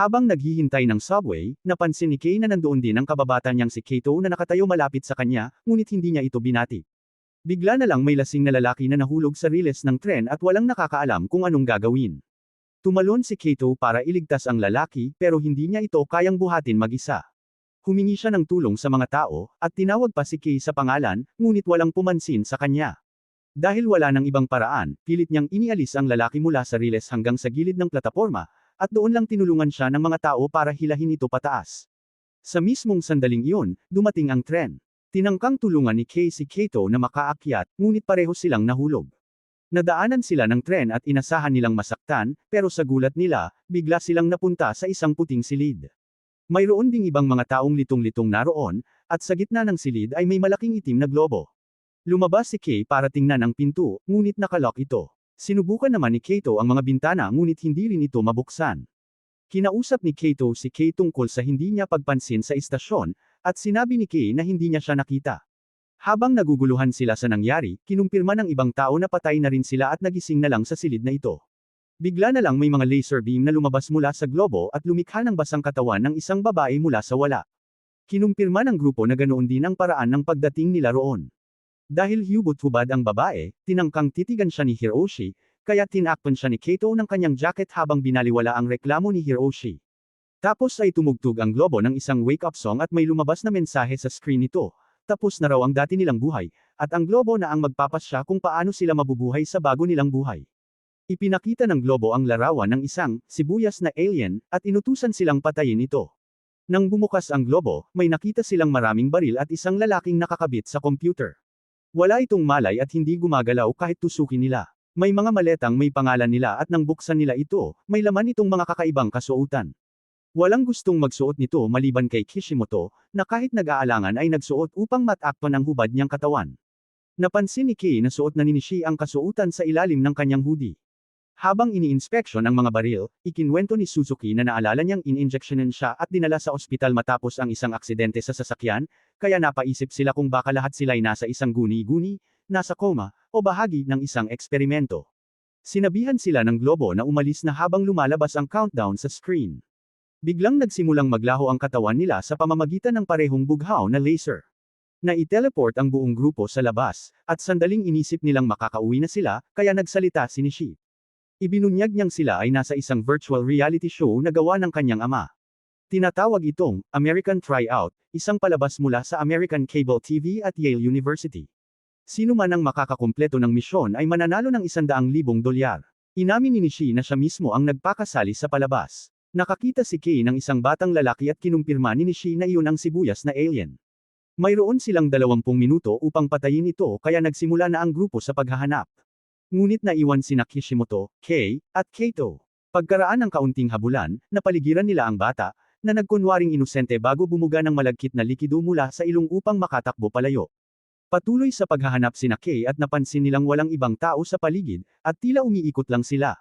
Habang naghihintay ng subway, napansin ni Kay na nandoon din ang kababata niyang si Kato na nakatayo malapit sa kanya, ngunit hindi niya ito binati. Bigla na lang may lasing na lalaki na nahulog sa riles ng tren at walang nakakaalam kung anong gagawin. Tumalon si Kato para iligtas ang lalaki pero hindi niya ito kayang buhatin mag-isa. Humingi siya ng tulong sa mga tao, at tinawag pa si Kay sa pangalan, ngunit walang pumansin sa kanya. Dahil wala ng ibang paraan, pilit niyang inialis ang lalaki mula sa riles hanggang sa gilid ng plataporma, at doon lang tinulungan siya ng mga tao para hilahin ito pataas. Sa mismong sandaling iyon, dumating ang tren. Tinangkang tulungan ni Kay si Kato na makaakyat, ngunit pareho silang nahulog. Nadaanan sila ng tren at inasahan nilang masaktan, pero sa gulat nila, bigla silang napunta sa isang puting silid. Mayroon ding ibang mga taong litong-litong naroon, at sa gitna ng silid ay may malaking itim na globo. Lumabas si Kay para tingnan ang pinto, ngunit nakalock ito. Sinubukan naman ni Kato ang mga bintana ngunit hindi rin ito mabuksan. Kinausap ni Kato si Kay tungkol sa hindi niya pagpansin sa istasyon, at sinabi ni Kay na hindi niya siya nakita. Habang naguguluhan sila sa nangyari, kinumpirma ng ibang tao na patay na rin sila at nagising na lang sa silid na ito. Bigla na lang may mga laser beam na lumabas mula sa globo at lumikha ng basang katawan ng isang babae mula sa wala. Kinumpirma ng grupo na ganoon din ang paraan ng pagdating nila roon. Dahil hubot-hubad ang babae, tinangkang titigan siya ni Hiroshi, kaya tinakpan siya ni Kato ng kanyang jacket habang binaliwala ang reklamo ni Hiroshi. Tapos ay tumugtog ang globo ng isang wake-up song at may lumabas na mensahe sa screen nito, tapos na raw ang dati nilang buhay, at ang globo na ang magpapasya kung paano sila mabubuhay sa bago nilang buhay. Ipinakita ng globo ang larawan ng isang, sibuyas na alien, at inutusan silang patayin ito. Nang bumukas ang globo, may nakita silang maraming baril at isang lalaking nakakabit sa computer. Wala itong malay at hindi gumagalaw kahit tusukin nila. May mga maletang may pangalan nila at nang buksan nila ito, may laman itong mga kakaibang kasuotan. Walang gustong magsuot nito maliban kay Kishimoto, na kahit nag-aalangan ay nagsuot upang matakpan ang hubad niyang katawan. Napansin ni Kei na suot na ni Nishi ang kasuotan sa ilalim ng kanyang hoodie. Habang ini-inspeksyon ang mga baril, ikinwento ni Suzuki na naalala niyang in-injectionan siya at dinala sa ospital matapos ang isang aksidente sa sasakyan, kaya napaisip sila kung baka lahat sila'y nasa isang guni-guni, nasa koma, o bahagi ng isang eksperimento. Sinabihan sila ng globo na umalis na habang lumalabas ang countdown sa screen. Biglang nagsimulang maglaho ang katawan nila sa pamamagitan ng parehong bughaw na laser. Na-teleport ang buong grupo sa labas, at sandaling inisip nilang makakauwi na sila, kaya nagsalita si Nishi. Ibinunyag niyang sila ay nasa isang virtual reality show na gawa ng kanyang ama. Tinatawag itong American Tryout, isang palabas mula sa American Cable TV at Yale University. Sino man ang makakakumpleto ng misyon ay mananalo ng isandaang libong dolyar. Inamin ni Nishi na siya mismo ang nagpakasali sa palabas. Nakakita si Kay ng isang batang lalaki at kinumpirma ni Nishi na iyon ang sibuyas na alien. Mayroon silang 20 minuto upang patayin ito kaya nagsimula na ang grupo sa paghahanap. Ngunit naiwan sina Kishimoto, Kei, at Kato. Pagkaraan ng kaunting habulan, napaligiran nila ang bata, na nagkunwaring inosente bago bumuga ng malagkit na likido mula sa ilong upang makatakbo palayo. Patuloy sa paghahanap sina Kei at napansin nilang walang ibang tao sa paligid, at tila umiikot lang sila.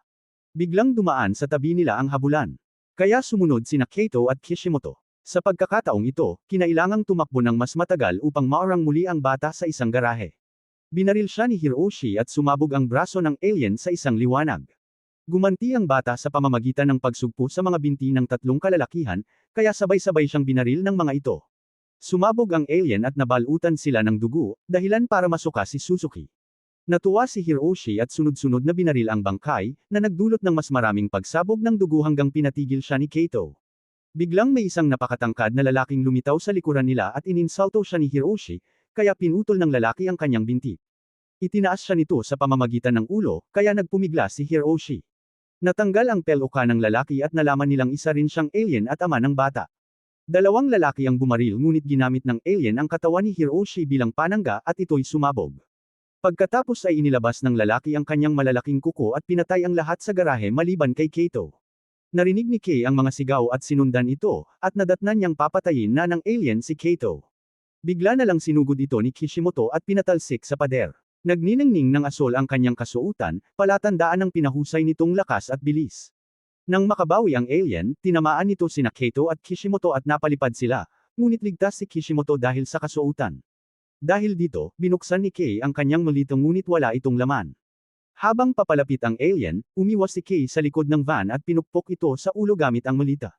Biglang dumaan sa tabi nila ang habulan. Kaya sumunod sina Kato at Kishimoto. Sa pagkakataong ito, kinailangang tumakbo ng mas matagal upang maorang muli ang bata sa isang garahe. Binaril siya ni Hiroshi at sumabog ang braso ng alien sa isang liwanag. Gumanti ang bata sa pamamagitan ng pagsugpo sa mga binti ng tatlong kalalakihan, kaya sabay-sabay siyang binaril ng mga ito. Sumabog ang alien at nabalutan sila ng dugo, dahilan para masuka si Suzuki. Natuwa si Hiroshi at sunod-sunod na binaril ang bangkay, na nagdulot ng mas maraming pagsabog ng dugo hanggang pinatigil siya ni Kato. Biglang may isang napakatangkad na lalaking lumitaw sa likuran nila at ininsulto siya ni Hiroshi, kaya pinutol ng lalaki ang kanyang binti. Itinaas siya nito sa pamamagitan ng ulo, kaya nagpumigla si Hiroshi. Natanggal ang peluka ng lalaki at nalaman nilang isa rin siyang alien at ama ng bata. Dalawang lalaki ang bumaril ngunit ginamit ng alien ang katawan ni Hiroshi bilang panangga at ito'y sumabog. Pagkatapos ay inilabas ng lalaki ang kanyang malalaking kuko at pinatay ang lahat sa garahe maliban kay Kato. Narinig ni Kay ang mga sigaw at sinundan ito, at nadatnan niyang papatayin na ng alien si Kato. Bigla na lang sinugod ito ni Kishimoto at pinatalsik sa pader. Nagniningning ng asol ang kanyang kasuutan, palatandaan ng pinahusay nitong lakas at bilis. Nang makabawi ang alien, tinamaan nito sina Kato at Kishimoto at napalipad sila, ngunit ligtas si Kishimoto dahil sa kasuutan. Dahil dito, binuksan ni Kay ang kanyang malitong ngunit wala itong laman. Habang papalapit ang alien, umiwas si Kay sa likod ng van at pinukpok ito sa ulo gamit ang malita.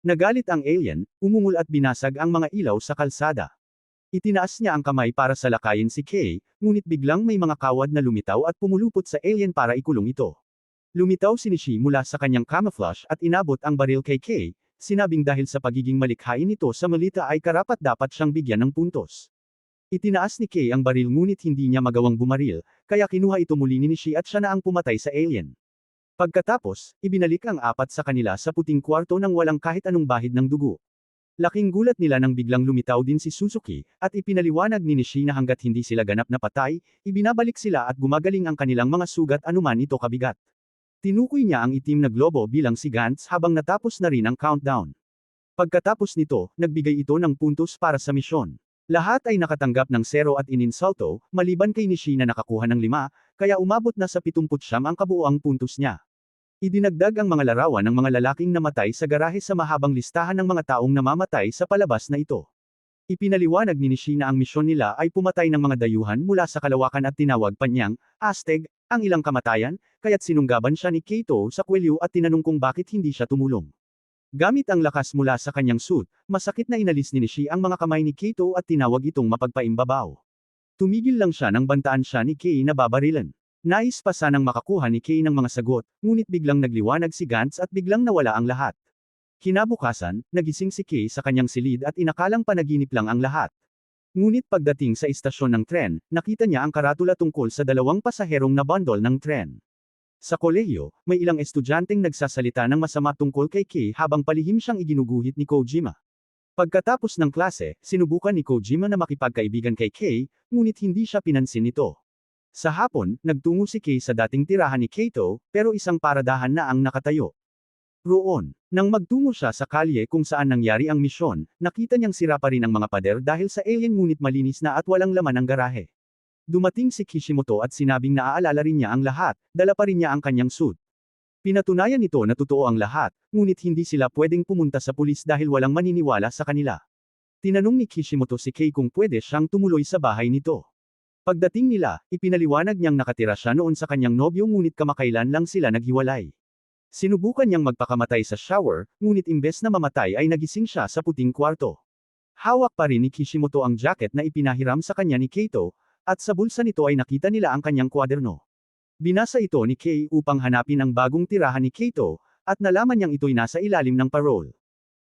Nagalit ang alien, umungol at binasag ang mga ilaw sa kalsada. Itinaas niya ang kamay para salakayin si Kay, ngunit biglang may mga kawad na lumitaw at pumulupot sa alien para ikulong ito. Lumitaw si Nishi mula sa kanyang camouflage at inabot ang baril kay Kay, sinabing dahil sa pagiging malikhain nito sa malita ay karapat dapat siyang bigyan ng puntos. Itinaas ni Kay ang baril ngunit hindi niya magawang bumaril, kaya kinuha ito muli ni Nishi at siya na ang pumatay sa alien. Pagkatapos, ibinalik ang apat sa kanila sa puting kwarto nang walang kahit anong bahid ng dugo. Laking gulat nila nang biglang lumitaw din si Suzuki, at ipinaliwanag ni Nishi na hanggat hindi sila ganap na patay, ibinabalik sila at gumagaling ang kanilang mga sugat anuman ito kabigat. Tinukoy niya ang itim na globo bilang si Gantz habang natapos na rin ang countdown. Pagkatapos nito, nagbigay ito ng puntos para sa misyon. Lahat ay nakatanggap ng 0 at ininsulto, maliban kay Nishi na nakakuha ng 5, kaya umabot na sa 79 ang kabuuang puntos niya. Idinagdag ang mga larawan ng mga lalaking namatay sa garahe sa mahabang listahan ng mga taong namamatay sa palabas na ito. Ipinaliwanag ni Nishi na ang misyon nila ay pumatay ng mga dayuhan mula sa kalawakan at tinawag pa niyang, Azteg, ang ilang kamatayan, kaya't sinunggaban siya ni Kato sa kwelyo at tinanong kung bakit hindi siya tumulong. Gamit ang lakas mula sa kanyang suit, masakit na inalis ni Nishi ang mga kamay ni Kato at tinawag itong mapagpaimbabaw. Tumigil lang siya nang bantaan siya ni Kay na babarilan. Nais pa sanang makakuha ni Kay ng mga sagot, ngunit biglang nagliwanag si Gantz at biglang nawala ang lahat. Kinabukasan, nagising si Kay sa kanyang silid at inakalang panaginip lang ang lahat. Ngunit pagdating sa istasyon ng tren, nakita niya ang karatula tungkol sa dalawang pasaherong na bundle ng tren. Sa kolehiyo, may ilang estudyanteng nagsasalita ng masama tungkol kay Kay habang palihim siyang iginuguhit ni Kojima. Pagkatapos ng klase, sinubukan ni Kojima na makipagkaibigan kay Kay, ngunit hindi siya pinansin nito. Sa hapon, nagtungo si Kay sa dating tirahan ni Kato, pero isang paradahan na ang nakatayo. Roon, nang magtungo siya sa kalye kung saan nangyari ang misyon, nakita niyang sira pa rin ang mga pader dahil sa alien ngunit malinis na at walang laman ang garahe. Dumating si Kishimoto at sinabing naaalala rin niya ang lahat, dala pa rin niya ang kanyang suit. Pinatunayan nito na totoo ang lahat, ngunit hindi sila pwedeng pumunta sa pulis dahil walang maniniwala sa kanila. Tinanong ni Kishimoto si Kei kung pwede siyang tumuloy sa bahay nito. Pagdating nila, ipinaliwanag niyang nakatira siya noon sa kanyang nobyo ngunit kamakailan lang sila naghiwalay. Sinubukan niyang magpakamatay sa shower, ngunit imbes na mamatay ay nagising siya sa puting kwarto. Hawak pa rin ni Kishimoto ang jacket na ipinahiram sa kanya ni Kato, at sa bulsa nito ay nakita nila ang kanyang kwaderno. Binasa ito ni Kay upang hanapin ang bagong tirahan ni Kato, at nalaman niyang ito'y nasa ilalim ng parole.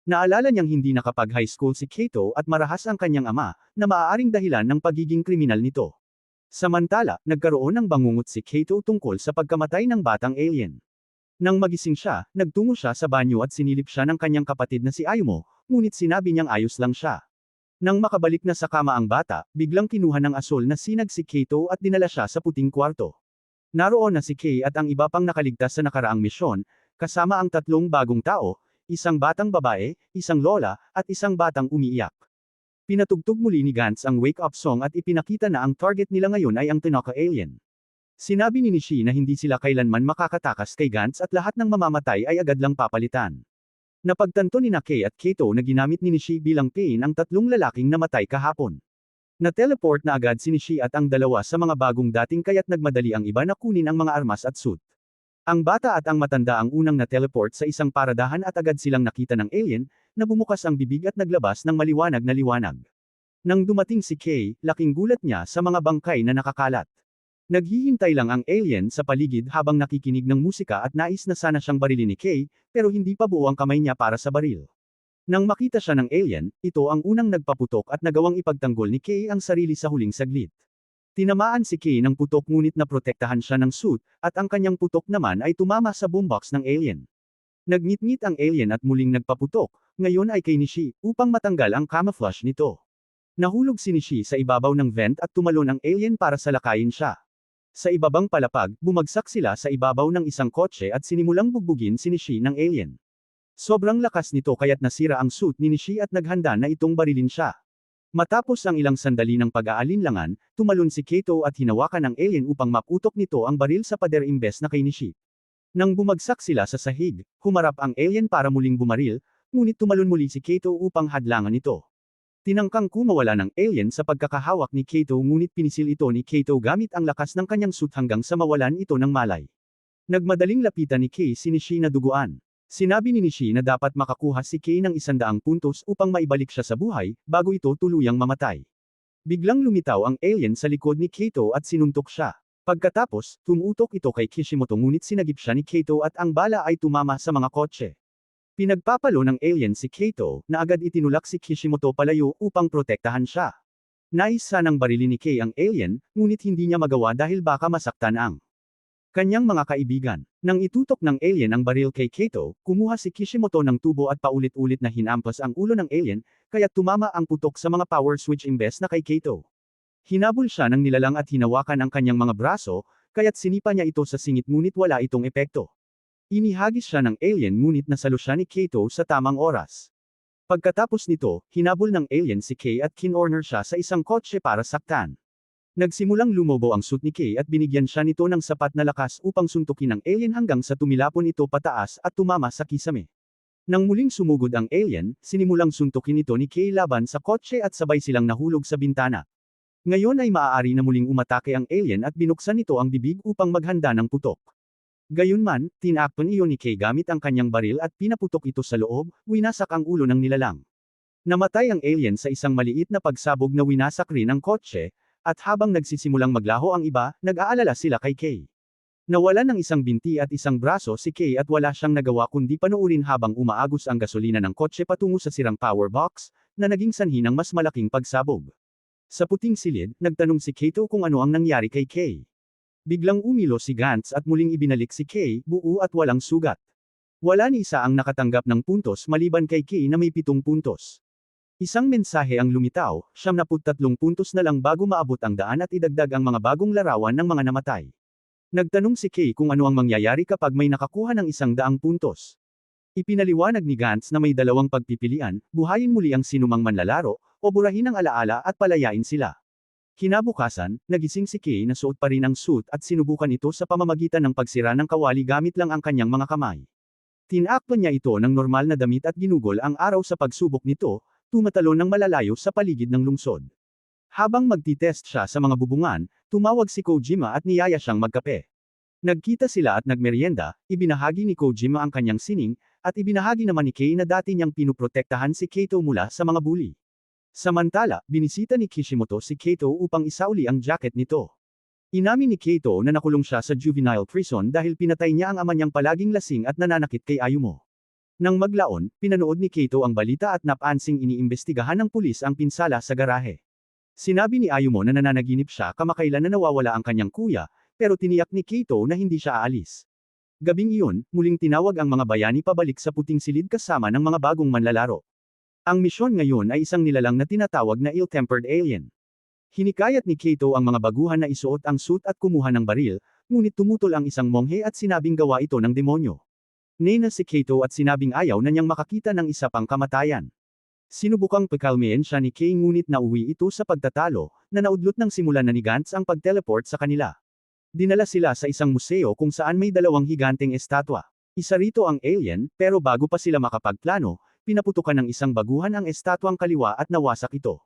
Naalala niyang hindi nakapag-high school si Kato at marahas ang kanyang ama, na maaaring dahilan ng pagiging kriminal nito. Samantala, nagkaroon ng bangungot si Kato tungkol sa pagkamatay ng batang alien. Nang magising siya, nagtungo siya sa banyo at sinilip siya ng kanyang kapatid na si Ayumo, ngunit sinabi niyang ayos lang siya. Nang makabalik na sa kama ang bata, biglang kinuha ng asol na sinag si Kato at dinala siya sa puting kwarto. Naroon na si Kay at ang iba pang nakaligtas sa nakaraang misyon, kasama ang tatlong bagong tao, isang batang babae, isang lola, at isang batang umiiyak. Pinatugtog muli ni Gantz ang wake-up song at ipinakita na ang target nila ngayon ay ang Tanaka alien. Sinabi ni Nishi na hindi sila kailanman makakatakas kay Gantz at lahat ng mamamatay ay agad lang papalitan. Napagtanto ni Nakay at Kato na ginamit ni Nishi bilang pain ang tatlong lalaking namatay kahapon. Na-teleport na agad si Nishi at ang dalawa sa mga bagong dating kaya't nagmadali ang iba na kunin ang mga armas at suit. Ang bata at ang matanda ang unang na-teleport sa isang paradahan at agad silang nakita ng alien, na bumukas ang bibig at naglabas ng maliwanag na liwanag. Nang dumating si Kay, laking gulat niya sa mga bangkay na nakakalat. Naghihintay lang ang alien sa paligid habang nakikinig ng musika at nais na sana siyang barilin ni Kay, pero hindi pa buo ang kamay niya para sa baril. Nang makita siya ng alien, ito ang unang nagpaputok at nagawang ipagtanggol ni Kay ang sarili sa huling saglit. Tinamaan si Kay ng putok ngunit naprotektahan siya ng suit, at ang kanyang putok naman ay tumama sa boombox ng alien. Nagngit-ngit ang alien at muling nagpaputok, ngayon ay kay Nishi, upang matanggal ang camouflage nito. Nahulog si Nishi sa ibabaw ng vent at tumalon ang alien para salakayin siya. Sa ibabang palapag, bumagsak sila sa ibabaw ng isang kotse at sinimulang bugbugin si Nishi ng alien. Sobrang lakas nito kaya't nasira ang suit ni Nishi at naghanda na itong barilin siya. Matapos ang ilang sandali ng pag-aalinlangan, tumalon si Kato at hinawakan ng alien upang maputok nito ang baril sa pader imbes na kay Nishi. Nang bumagsak sila sa sahig, humarap ang alien para muling bumaril, ngunit tumalon muli si Kato upang hadlangan ito. Tinangkang kumawala ng alien sa pagkakahawak ni Kato ngunit pinisil ito ni Kato gamit ang lakas ng kanyang suit hanggang sa mawalan ito ng malay. Nagmadaling lapitan ni Kay si Nishi na duguan. Sinabi ni Nishi na dapat makakuha si Kei ng isandaang puntos upang maibalik siya sa buhay, bago ito tuluyang mamatay. Biglang lumitaw ang alien sa likod ni Kato at sinuntok siya. Pagkatapos, tumutok ito kay Kishimoto ngunit sinagip siya ni Kato at ang bala ay tumama sa mga kotse. Pinagpapalo ng alien si Kato, na agad itinulak si Kishimoto palayo upang protektahan siya. Nais sanang barilin ni Kei ang alien, ngunit hindi niya magawa dahil baka masaktan ang kanyang mga kaibigan. Nang itutok ng alien ang baril kay Kato, kumuha si Kishimoto ng tubo at paulit-ulit na hinampas ang ulo ng alien, kaya tumama ang putok sa mga power switch imbes na kay Kato. Hinabol siya ng nilalang at hinawakan ang kanyang mga braso, kaya't sinipa niya ito sa singit ngunit wala itong epekto. Inihagis siya ng alien ngunit nasalo siya ni Kato sa tamang oras. Pagkatapos nito, hinabol ng alien si Kay at kinorner siya sa isang kotse para saktan. Nagsimulang lumobo ang suit ni Kay at binigyan siya nito ng sapat na lakas upang suntukin ang alien hanggang sa tumilapon ito pataas at tumama sa kisame. Nang muling sumugod ang alien, sinimulang suntukin ito ni Kay laban sa kotse at sabay silang nahulog sa bintana. Ngayon ay maaari na muling umatake ang alien at binuksan nito ang bibig upang maghanda ng putok. Gayunman, tinakpan iyon ni Kay gamit ang kanyang baril at pinaputok ito sa loob, winasak ang ulo ng nilalang. Namatay ang alien sa isang maliit na pagsabog na winasak rin ang kotse, at habang nagsisimulang maglaho ang iba, nag-aalala sila kay Kay. Nawalan ng isang binti at isang braso si Kay at wala siyang nagawa kundi panuurin habang umaagos ang gasolina ng kotse patungo sa sirang power box, na naging sanhi ng mas malaking pagsabog. Sa puting silid, nagtanong si Kato kung ano ang nangyari kay Kay. Biglang umilo si Gantz at muling ibinalik si Kay, buo at walang sugat. Wala ni isa ang nakatanggap ng puntos maliban kay Kay na may pitong puntos. Isang mensahe ang lumitaw, siyam na tatlong puntos na lang bago maabot ang daan at idagdag ang mga bagong larawan ng mga namatay. Nagtanong si Kay kung ano ang mangyayari kapag may nakakuha ng isang daang puntos. Ipinaliwanag ni Gantz na may dalawang pagpipilian, buhayin muli ang sinumang manlalaro, o burahin ang alaala at palayain sila. Kinabukasan, nagising si Kay na suot pa rin ang suit at sinubukan ito sa pamamagitan ng pagsira ng kawali gamit lang ang kanyang mga kamay. Tinakpan niya ito ng normal na damit at ginugol ang araw sa pagsubok nito, tumatalo ng malalayo sa paligid ng lungsod. Habang magtitest siya sa mga bubungan, tumawag si Kojima at niyaya siyang magkape. Nagkita sila at nagmeryenda, ibinahagi ni Kojima ang kanyang sining, at ibinahagi naman ni Kei na dati niyang pinuprotektahan si Kato mula sa mga bully. Samantala, binisita ni Kishimoto si Kato upang isauli ang jacket nito. Inamin ni Kato na nakulong siya sa juvenile prison dahil pinatay niya ang ama niyang palaging lasing at nananakit kay Ayumo. Nang maglaon, pinanood ni Kato ang balita at napansing iniimbestigahan ng pulis ang pinsala sa garahe. Sinabi ni Ayumo na nananaginip siya kamakailan na nawawala ang kanyang kuya, pero tiniyak ni Kato na hindi siya aalis. Gabing iyon, muling tinawag ang mga bayani pabalik sa puting silid kasama ng mga bagong manlalaro. Ang misyon ngayon ay isang nilalang na tinatawag na ill-tempered alien. Hinikayat ni Kato ang mga baguhan na isuot ang suit at kumuha ng baril, ngunit tumutol ang isang monghe at sinabing gawa ito ng demonyo. Nena si Kato at sinabing ayaw na niyang makakita ng isa pang kamatayan. Sinubukang pekalmein siya ni Kay ngunit nauwi ito sa pagtatalo, na naudlot ng simulan na ni Gantz ang pag-teleport sa kanila. Dinala sila sa isang museo kung saan may dalawang higanteng estatwa. Isa rito ang alien, pero bago pa sila makapagplano, pinaputukan ng isang baguhan ang estatwang kaliwa at nawasak ito.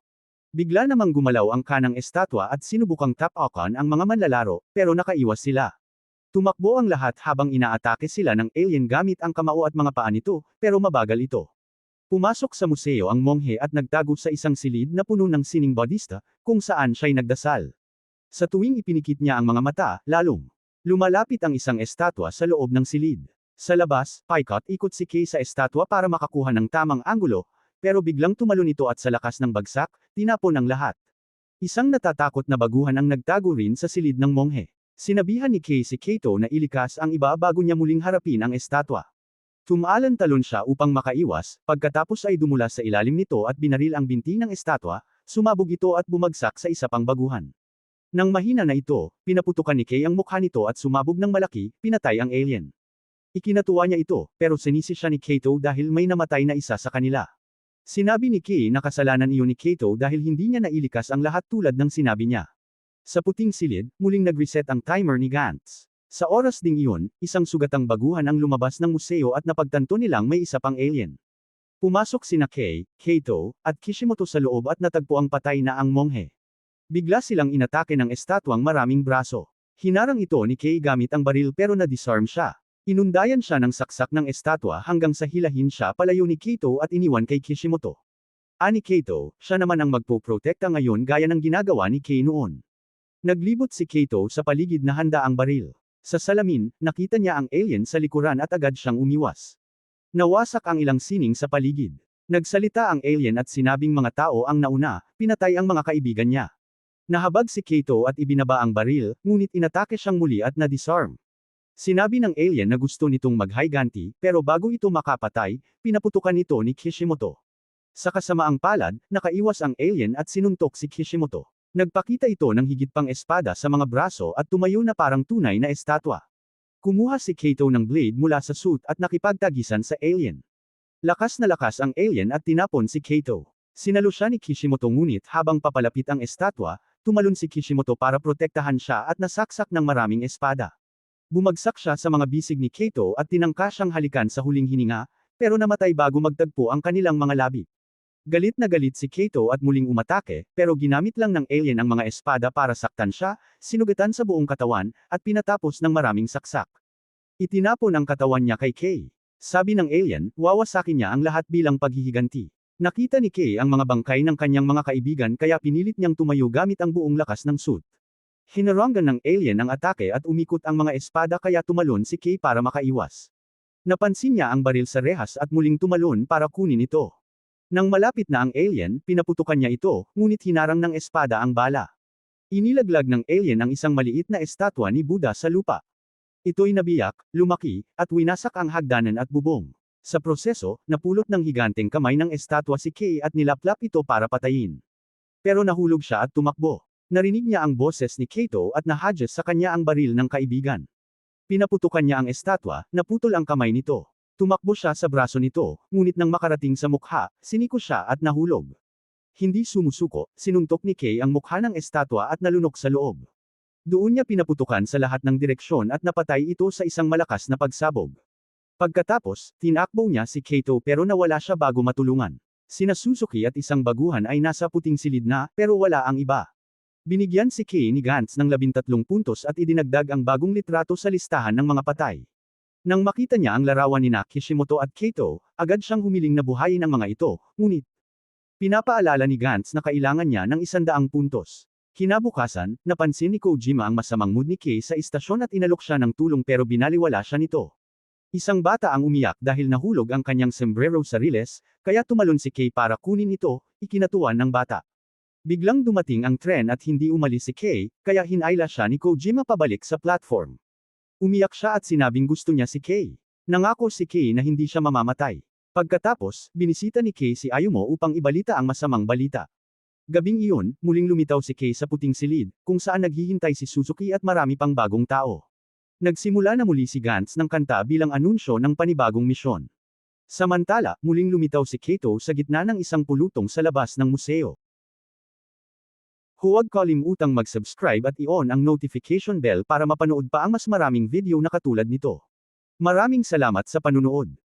Bigla namang gumalaw ang kanang estatwa at sinubukang tap-okan ang mga manlalaro, pero nakaiwas sila. Tumakbo ang lahat habang inaatake sila ng alien gamit ang kamao at mga paa nito, pero mabagal ito. Pumasok sa museo ang monghe at nagtago sa isang silid na puno ng sining bodista, kung saan siya'y nagdasal. Sa tuwing ipinikit niya ang mga mata, lalong lumalapit ang isang estatwa sa loob ng silid. Sa labas, paikot ikot si Kay sa estatwa para makakuha ng tamang anggulo, pero biglang tumalon ito at sa lakas ng bagsak, tinapon ang lahat. Isang natatakot na baguhan ang nagtago rin sa silid ng monghe. Sinabihan ni Kay si Kato na ilikas ang iba bago niya muling harapin ang estatwa. Tumalan-talon siya upang makaiwas, pagkatapos ay dumula sa ilalim nito at binaril ang binti ng estatwa, sumabog ito at bumagsak sa isa pang baguhan. Nang mahina na ito, pinaputukan ni Kay ang mukha nito at sumabog ng malaki, pinatay ang alien. Ikinatuwa niya ito, pero sinisi siya ni Kato dahil may namatay na isa sa kanila. Sinabi ni Kay na kasalanan iyon ni Kato dahil hindi niya nailikas ang lahat tulad ng sinabi niya. Sa puting silid, muling nag-reset ang timer ni Gantz. Sa oras ding iyon, isang sugatang baguhan ang lumabas ng museo at napagtanto nilang may isa pang alien. Pumasok sina Kei, Kato, at Kishimoto sa loob at natagpo ang patay na ang monghe. Bigla silang inatake ng estatwang maraming braso. Hinarang ito ni Kei gamit ang baril pero na-disarm siya. Inundayan siya ng saksak ng estatwa hanggang sa hilahin siya palayo ni Kato at iniwan kay Kishimoto. Ani Kato, siya naman ang magpoprotekta ngayon gaya ng ginagawa ni Kay noon. Naglibot si Kato sa paligid na handa ang baril. Sa salamin, nakita niya ang alien sa likuran at agad siyang umiwas. Nawasak ang ilang sining sa paligid. Nagsalita ang alien at sinabing mga tao ang nauna, pinatay ang mga kaibigan niya. Nahabag si Kato at ibinaba ang baril, ngunit inatake siyang muli at na-disarm. Sinabi ng alien na gusto nitong maghiganti, pero bago ito makapatay, pinaputukan ito ni Kishimoto. Sa kasamaang palad, nakaiwas ang alien at sinuntok si Kishimoto. Nagpakita ito ng higit pang espada sa mga braso at tumayo na parang tunay na estatwa. Kumuha si Kato ng blade mula sa suit at nakipagtagisan sa alien. Lakas na lakas ang alien at tinapon si Kato. Sinalo siya ni Kishimoto ngunit habang papalapit ang estatwa, tumalon si Kishimoto para protektahan siya at nasaksak ng maraming espada. Bumagsak siya sa mga bisig ni Kato at tinangka siyang halikan sa huling hininga, pero namatay bago magtagpo ang kanilang mga labi. Galit na galit si Kato at muling umatake, pero ginamit lang ng alien ang mga espada para saktan siya, sinugatan sa buong katawan, at pinatapos ng maraming saksak. Itinapon ang katawan niya kay Kay. Sabi ng alien, wawasakin niya ang lahat bilang paghihiganti. Nakita ni Kay ang mga bangkay ng kanyang mga kaibigan kaya pinilit niyang tumayo gamit ang buong lakas ng suit. Hinarangan ng alien ang atake at umikot ang mga espada kaya tumalon si Kay para makaiwas. Napansin niya ang baril sa rehas at muling tumalon para kunin ito. Nang malapit na ang alien, pinaputukan niya ito, ngunit hinarang ng espada ang bala. Inilaglag ng alien ang isang maliit na estatwa ni Buddha sa lupa. Ito'y nabiyak, lumaki, at winasak ang hagdanan at bubong. Sa proseso, napulot ng higanteng kamay ng estatwa si Kay at nilaplap ito para patayin. Pero nahulog siya at tumakbo. Narinig niya ang boses ni Kato at nahadges sa kanya ang baril ng kaibigan. Pinaputukan niya ang estatwa, naputol ang kamay nito. Tumakbo siya sa braso nito, ngunit nang makarating sa mukha, siniko siya at nahulog. Hindi sumusuko, sinuntok ni Kay ang mukha ng estatwa at nalunok sa loob. Doon niya pinaputukan sa lahat ng direksyon at napatay ito sa isang malakas na pagsabog. Pagkatapos, tinakbo niya si Kato pero nawala siya bago matulungan. Sina Suzuki at isang baguhan ay nasa puting silid na, pero wala ang iba. Binigyan si Kay ni Gantz ng 13 puntos at idinagdag ang bagong litrato sa listahan ng mga patay. Nang makita niya ang larawan ni Kishimoto at Kato, agad siyang humiling na buhayin ang mga ito, ngunit pinapaalala ni Gantz na kailangan niya ng isandaang puntos. Kinabukasan, napansin ni Kojima ang masamang mood ni Kay sa istasyon at inalok siya ng tulong pero binaliwala siya nito. Isang bata ang umiyak dahil nahulog ang kanyang sombrero sa riles, kaya tumalon si Kay para kunin ito, ikinatuan ng bata. Biglang dumating ang tren at hindi umalis si Kay, kaya hinayla siya ni Kojima pabalik sa platform. Umiyak siya at sinabing gusto niya si Kay. Nangako si Kay na hindi siya mamamatay. Pagkatapos, binisita ni Kay si Ayumo upang ibalita ang masamang balita. Gabing iyon, muling lumitaw si Kay sa puting silid, kung saan naghihintay si Suzuki at marami pang bagong tao. Nagsimula na muli si Gantz ng kanta bilang anunsyo ng panibagong misyon. Samantala, muling lumitaw si Kato sa gitna ng isang pulutong sa labas ng museo. Huwag kalimutang mag-subscribe at i-on ang notification bell para mapanood pa ang mas maraming video na katulad nito. Maraming salamat sa panunood.